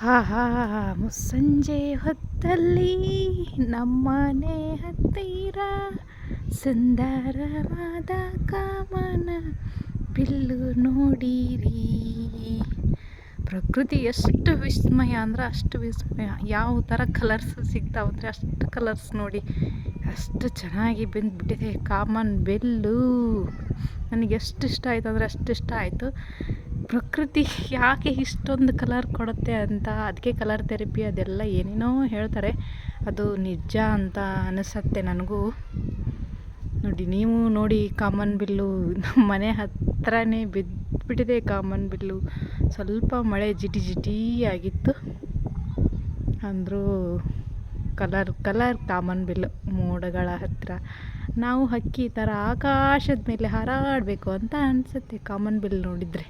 ಹಾ ಮುಸ್ಸಂಜೆ ಹೊತ್ತಲ್ಲಿ ನಮ್ಮನೆ ಹತ್ತಿರ ಸುಂದರವಾದ ಕಾಮನ ಬಿಲ್ಲು ನೋಡಿರಿ. ಪ್ರಕೃತಿ ಎಷ್ಟು ವಿಸ್ಮಯ ಅಂದ್ರೆ ಅಷ್ಟು ವಿಸ್ಮಯ. ಯಾವ ಥರ ಕಲರ್ಸ್ ಸಿಗ್ತಾವಂದರೆ ಅಷ್ಟು ಕಲರ್ಸ್ ನೋಡಿ. ಅಷ್ಟು ಚೆನ್ನಾಗಿ ಬೆಂದ್ಬಿಟ್ಟಿದೆ ಕಾಮನ್ ಬೆಲ್ಲು. ನನಗೆ ಎಷ್ಟು ಇಷ್ಟ ಆಯಿತು ಅಂದರೆ ಅಷ್ಟು ಇಷ್ಟ ಆಯಿತು. ಪ್ರಕೃತಿ ಯಾಕೆ ಇಷ್ಟೊಂದು ಕಲರ್ ಕೊಡುತ್ತೆ ಅಂತ ಅದಕ್ಕೆ ಕಲರ್ ಥೆರಪಿ ಅದೆಲ್ಲ ಏನೇನೋ ಹೇಳ್ತಾರೆ. ಅದು ನಿಜ ಅಂತ ಅನಿಸತ್ತೆ ನನಗೂ. ನೋಡಿ, ನೀವು ನೋಡಿ ಕಾಮನ್ ಬಿಲ್ಲು ನಮ್ಮ ಮನೆ ಹತ್ರನೇ ಬಿದ್ದುಬಿಟ್ಟಿದೆ ಕಾಮನ್ ಬಿಲ್ಲು. ಸ್ವಲ್ಪ ಮಳೆ ಜಿಟಿ ಜಿಟಿ ಆಗಿತ್ತು. ಅಂದರೂ ಕಲರ್ ಕಲರ್ ಕಾಮನ್ ಬಿಲ್ಲು ಮೋಡಗಳ ಹತ್ತಿರ ನಾವು ಹಕ್ಕಿ ಥರ ಆಕಾಶದ ಮೇಲೆ ಹಾರಾಡಬೇಕು ಅಂತ ಅನಿಸುತ್ತೆ ಕಾಮನ್ ಬಿಲ್ ನೋಡಿದರೆ.